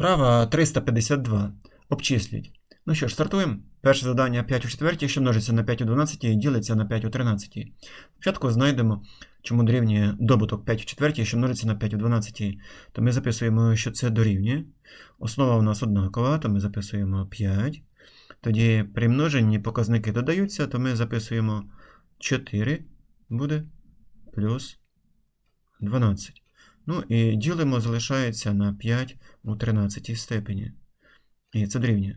Вправа 352. Обчисліть. Ну що ж, стартуємо. Перше завдання 5 у четвертій, що множиться на 5 у 12 і ділиться на 5 у 13. Спочатку знайдемо, чому дорівнює добуток 5 у четвертій, що множиться на 5 у 12. То ми записуємо, що це дорівнює. Основа у нас однакова, то ми записуємо 5. Тоді при множенні показники додаються, то ми записуємо 4 буде плюс 12. Ну і ділимо, залишається на 5 у 13 степені. І це дорівнює.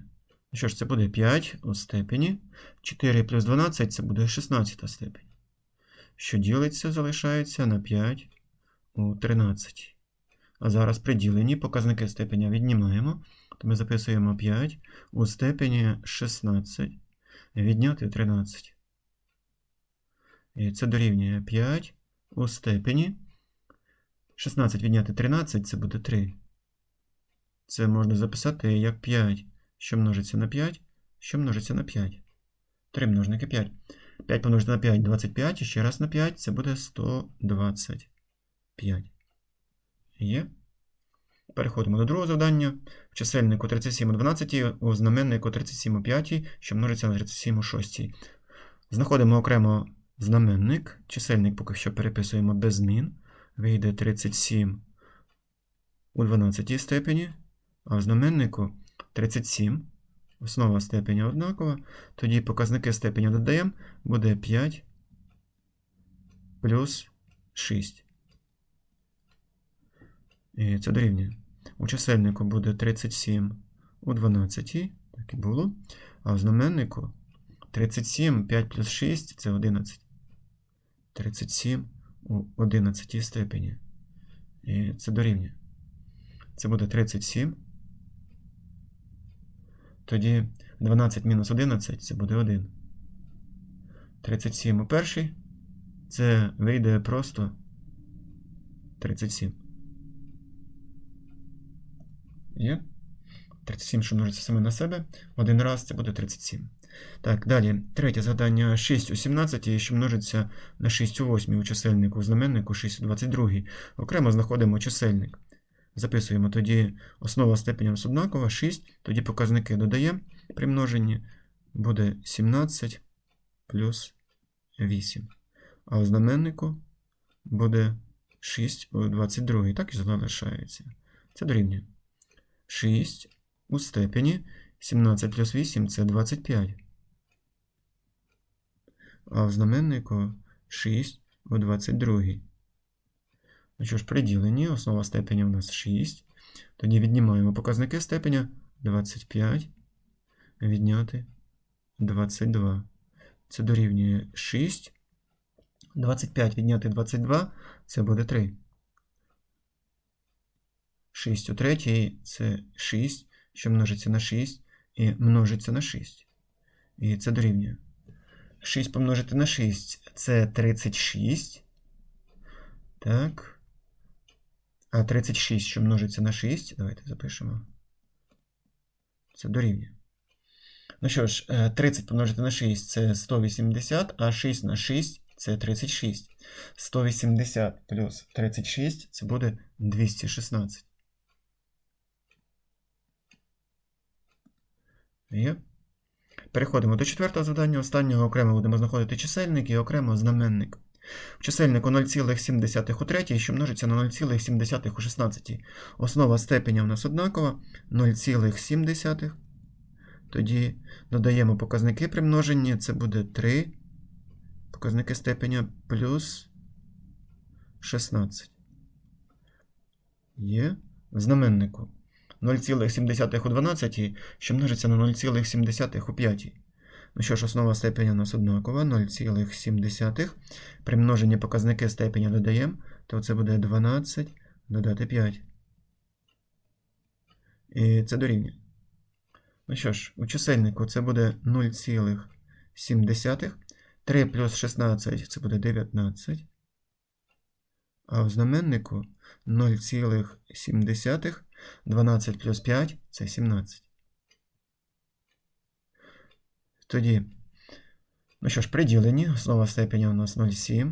Ну Що ж, це буде 5 у степені. 4 плюс 12 це буде 16 степень. Що ділиться, залишається на 5 у 13. А зараз при діленні показники степеня віднімаємо. То ми записуємо 5 у степені 16. Відняти 13. І це дорівнює 5 у степені. 16 відняти 13 це буде 3. Це можна записати як 5, що множиться на 5, що множиться на 5. 3 множники 5. 5 помножити на 5 25, і ще раз на 5 це буде 125. Є. Переходимо до другого завдання. В чисельнику 37 у 12, у знаменнику 37 у 5, що множиться на 37 у 6. Знаходимо окремо знаменник. Чисельник поки що переписуємо без змін. Вийде 37 у 12 степені, а в знаменнику 37. Основа степеня однакова. Тоді показники степеня додаємо, буде 5 плюс 6. І це дорівнює. У чисельнику буде 37 у 12, так і було. А в знаменнику 37, 5 плюс 6 це 11. 37 у 11 степені. І це дорівнює. Це буде 37. Тоді 12 мінус 11 це буде 1. 37 у перший. Це вийде просто 37. Є? 37, що множиться саме на себе. Один раз це буде 37. Так, далі. Третє завдання 6 у 17, що множиться на 6 у 8 у чисельнику, у знаменнику 6 у 22. Окремо знаходимо чисельник. Записуємо тоді основа степеня однакова 6, тоді показники додаємо при множенні буде 17 плюс 8. А у знаменнику буде 6 у 22. Так і залишається. Це дорівнює. 6 у степені 17 плюс 8 це 25. А в знаменнику 6 у 22. Ну що ж, при діленні основа степеня у нас 6. Тоді віднімаємо показники степеня 25. Відняти 22. Це дорівнює 6. 25 відняти 22 це буде 3. 6 у третій це 6, що множиться на 6 і множиться на 6. І це дорівнює. 6 помножити на 6 це 36. Так. А 36, що множиться на 6, давайте запишемо. Це дорівнює. Ну що ж, 30 помножити на 6 це 180, а 6 на 6 це 36. 180 плюс 36 це буде 216. Є. Переходимо до четвертого завдання. Останнього окремо будемо знаходити чисельник і окремо знаменник. В чисельнику 0,7 у третій, що множиться на 0,7 у 16. Основа степеня у нас однакова 0,7. Тоді додаємо показники при множенні. Це буде 3. Показники степеня плюс 16. Є. В знаменнику 0,7 у 12, що множиться на 0,7 у 5. Ну що ж, основа степеня у нас однакова, 0,7. При множенні показники степеня додаємо, то це буде 12 додати 5. І це дорівнює. Ну що ж, у чисельнику це буде 0,7. 3 плюс 16 це буде 19. А в знаменнику 0,7. 12 плюс 5 це 17. Тоді, ну що ж, при діленні основа степеня у нас 0,7,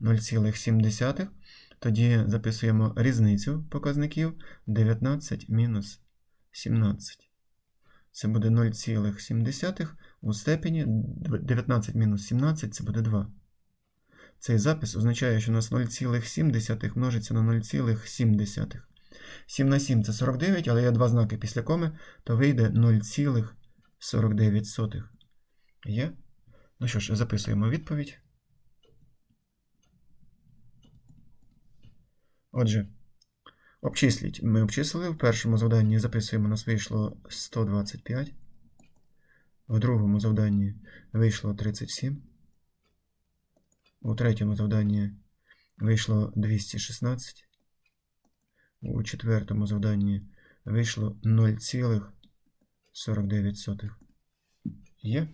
0,7. Тоді записуємо різницю показників 19 мінус 17. Це буде 0,7 у степені 19 мінус 17 це буде 2. Цей запис означає, що у нас 0,7 множиться на 0,7. 7 на 7 це 49, але є два знаки після коми, то вийде 0,49. Є? Ну що ж, записуємо відповідь. Отже, обчисліть. Ми обчислили. В першому завданні записуємо, у нас вийшло 125. В другому завданні вийшло 37. У третьому завданні вийшло 216. У четвертому завданні вийшло 0,49. Є?